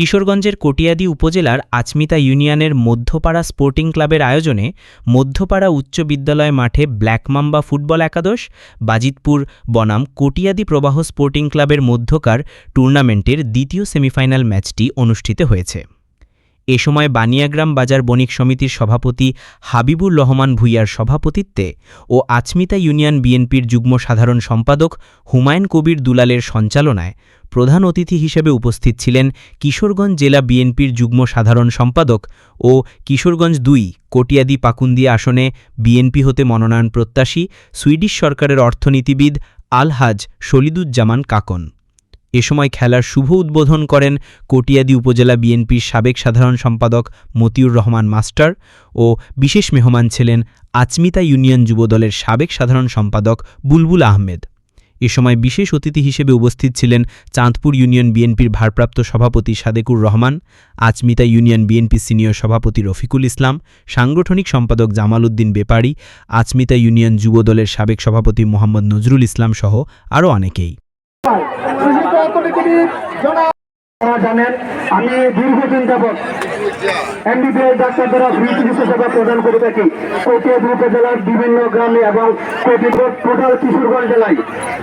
কিশোরগঞ্জের কটিয়াদি উপজেলার আচমিতা ইউনিয়নের মধ্যপাড়া স্পোর্টিং ক্লাবের আয়োজনে মধ্যপাড়া উচ্চ বিদ্যালয় মাঠে ব্ল্যাক মাম্বা ফুটবল একাদশ, বাজিতপুর বনাম কটিয়াদি প্রবাহ স্পোর্টিং ক্লাবের মধ্যকার টুর্নামেন্টের দ্বিতীয় সেমিফাইনাল ম্যাচটি অনুষ্ঠিত হয়েছে। এ সময় বানিয়াগ্রাম বাজার বণিক সমিতির সভাপতি হাবিবুর রহমান ভূঁইয়ার সভাপতিত্বে ও আচমিতা ইউনিয়ন বিএনপির যুগ্ম সাধারণ সম্পাদক হুমায়ুন কবির দুলালের সঞ্চালনায় প্রধান অতিথি হিসেবে উপস্থিত ছিলেন কিশোরগঞ্জ জেলা বিএনপির যুগ্ম সাধারণ সম্পাদক ও কিশোরগঞ্জ দুই কটিয়াদি পাকুন্দিয়া আসনে বিএনপি হতে মনোনয়ন প্রত্যাশী সুইডিশ সরকারের অর্থনীতিবিদ আলহাজ শলিদুজ্জামান কাকন। এ সময় খেলার শুভ উদ্বোধন করেন কটিয়াদি উপজেলা বিএনপির সাবেক সাধারণ সম্পাদক মতিউর রহমান মাস্টার ও বিশেষ মেহমান ছিলেন আচমিতা ইউনিয়ন যুবদলের সাবেক সাধারণ সম্পাদক বুলবুল আহমেদ। এ সময় বিশেষ অতিথি হিসেবে উপস্থিত ছিলেন চাঁদপুর ইউনিয়ন বিএনপির ভারপ্রাপ্ত সভাপতি Sadekur Rahman Achmita union BNP senior সভাপতি রফিকুল ইসলাম, সাংগঠনিক সম্পাদক জামাল উদ্দিন বেপারি আচমিতা ইউনিয়ন যুবদলের সাবেক সভাপতি মোহাম্মদ নজরুল ইসলাম সহ আরও অনেকেই। জানেন, আমি দীর্ঘদিন যাবৎ এমবিবিএস ডাক্তার দ্বারা ফ্রি চিকিৎসা সেবা প্রদান করে থাকি। কটিয়াদি উপজেলার বিভিন্ন গ্রামে এবং কিশোরগঞ্জ জেলায়।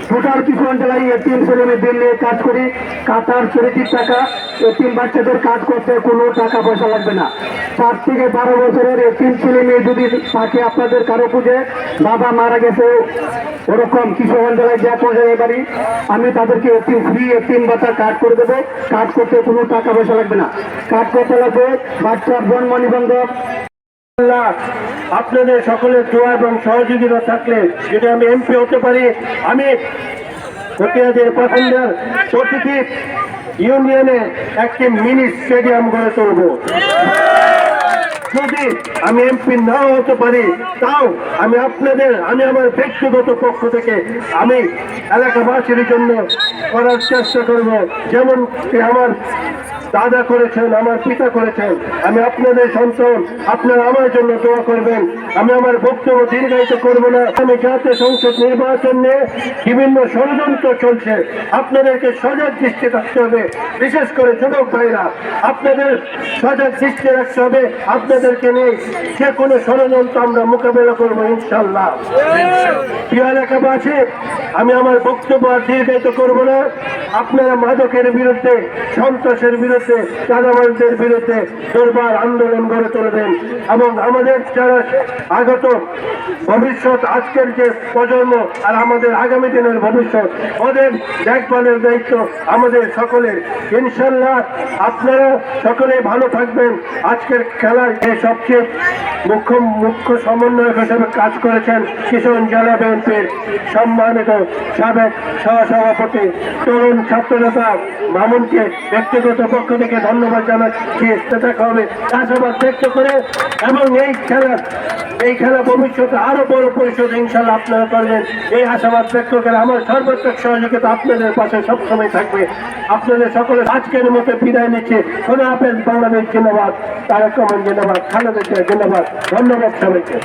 টোটাল কিশোরগঞ্জ জেলায় এতিম ছেলে মেয়েদের নিয়ে কাজ করি। কাতার ছেলেটির টাকা এতিম বাচ্চাদের কাজ করতে কোনো টাকা পয়সা লাগবে না। চার থেকে বারো বছরের এতিম ছেলে যদি থাকে আপনাদের কারও পুজে বাবা মারা গেছে, ওরকম কিশোরগঞ্জ জেলায় যা পর্যায়ে বাড়ি, আমি তাদেরকে এতিম ফ্রি এতিম ভাতা কার্ড করে দেবো। কার্ড করতে কোনো টাকা পয়সা লাগবে না। কার্ড করতে লাগবে বাচ্চার বনমণি নিবন্ধক আপনাদের সকলের দোয়া এবং সহযোগিতা থাকলে যদি আমি এমপি হতে পারি, আমি পছন্দের প্রতিটি ইউনিয়নে একটি মিনি স্টেডিয়াম গড়ে তুলব। যদি আমি এমপি নাও হতে পারি, তাও আমি আপনাদের, আমি আমার ব্যক্তিগত পক্ষ থেকে আমি এলাকাবাসীর জন্য করার চেষ্টা করব। যেমন কি আমার দাদা করেছেন, আমার পিতা করেছেন, আমি আপনাদের সন্তান, আপনারা আমার জন্য দোয়া করবেন। আমি আমার বক্তব্য দীর্ঘায়িত করব না। আমি জাতীয় সংসদ নির্বাচন নিয়ে বিভিন্ন ষড়যন্ত্র চলছে। আপনাদেরকে সজাগ দৃষ্টি রাখতে হবে। বিশেষ করে যুবক ভাইরা, আপনাদের সজাগ দৃষ্টি রাখতে হবে। আপনাদেরকে নিয়ে যে কোনো ষড়যন্ত্র আমরা মোকাবেলা করব ইনশাল্লাহ প্রিয় এলাকাবাসী, আমি আমার বক্তব্য আর দীর্ঘায়িত করব না। আপনারা মাদকের বিরুদ্ধে, সন্ত্রাসের বিরুদ্ধে, চাঁদাবাজদের বিরুদ্ধে দরবার আন্দোলন গড়ে তুলবেন এবং আমাদের যারা আগত ভবিষ্যৎ, আজকের যে প্রজন্ম আর আমাদের আগামী দিনের ভবিষ্যৎ, ওদের দেখভালের দায়িত্ব আমাদের সকলের। ইনশাল্লাহ আপনারা সকলে ভালো থাকবেন। আজকের খেলার যে সবচেয়ে মুখ্য মুখ্য সমন্বয়ক হিসেবে কাজ করেছেন কিশোর জেলা বিএনপির সম্মানিত সাবেক সহসভাপতি তরুণ ছাত্রনেতা মামুনকে ব্যক্তিগত পক্ষ থেকে ধন্যবাদ জানাচ্ছি। দেখা হবে চাষাবাদ ব্যক্ত করে এবং এই খেলা এই খেলা ভবিষ্যতে আরও বড় পরিষদ ইনশাল্লাহ আপনারা করবেন। এই আশাবাদ ব্যক্ত করে আমার সর্বোচ্চ সহযোগিতা আপনাদের পাশে সবসময় থাকবে। আপনাদের সকলে আজকের মতো বিদায় নিচ্ছে। খোদা হাফেজ বাংলাদেশ জিন্দাবাদ। তারেক রহমান জিন্দাবাদ। খালেদা ধন্যবাদ ধন্যবাদ সবাইকে।